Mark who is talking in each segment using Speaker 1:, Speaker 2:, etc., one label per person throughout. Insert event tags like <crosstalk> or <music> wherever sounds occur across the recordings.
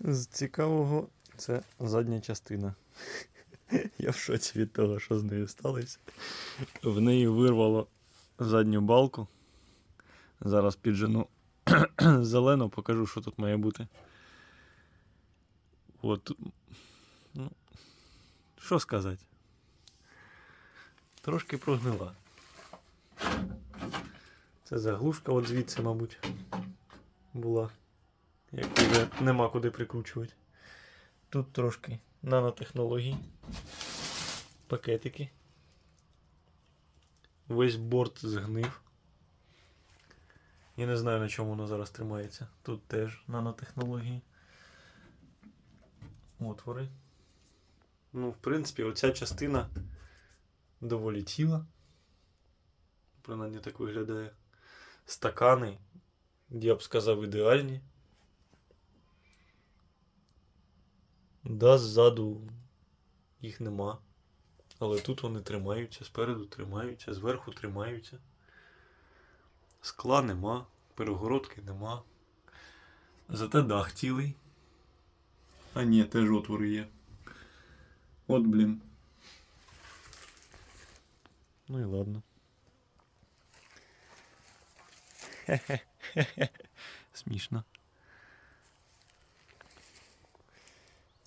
Speaker 1: З цікавого це задня частина. <laughs> Я в шоці від того, що з нею сталося. В неї вирвало задню балку. Зараз піджену <clears throat> зелену, покажу, що тут має бути. От. Ну, що сказати? Трошки прогнила. Це заглушка от звідси, мабуть, була. Як вже нема куди прикручувати. Тут трошки нанотехнологій. Пакетики. Весь борт згнив. Я не знаю на чому воно зараз тримається. Тут теж нанотехнології. Отвори. Ну, в принципі, оця частина доволі ціла. Принаймні так виглядає. Стакани, я б сказав, ідеальні. Да, ззаду їх нема. Але тут вони тримаються, спереду тримаються, зверху тримаються. Скла нема, перегородки нема. Зате дах цілий. А ні, теж отвори є. От, блін. Ну і ладно. Хе-хе-хе-хе. Смішно.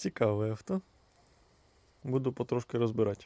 Speaker 1: Цікаве авто. Буду потрошки розбирати.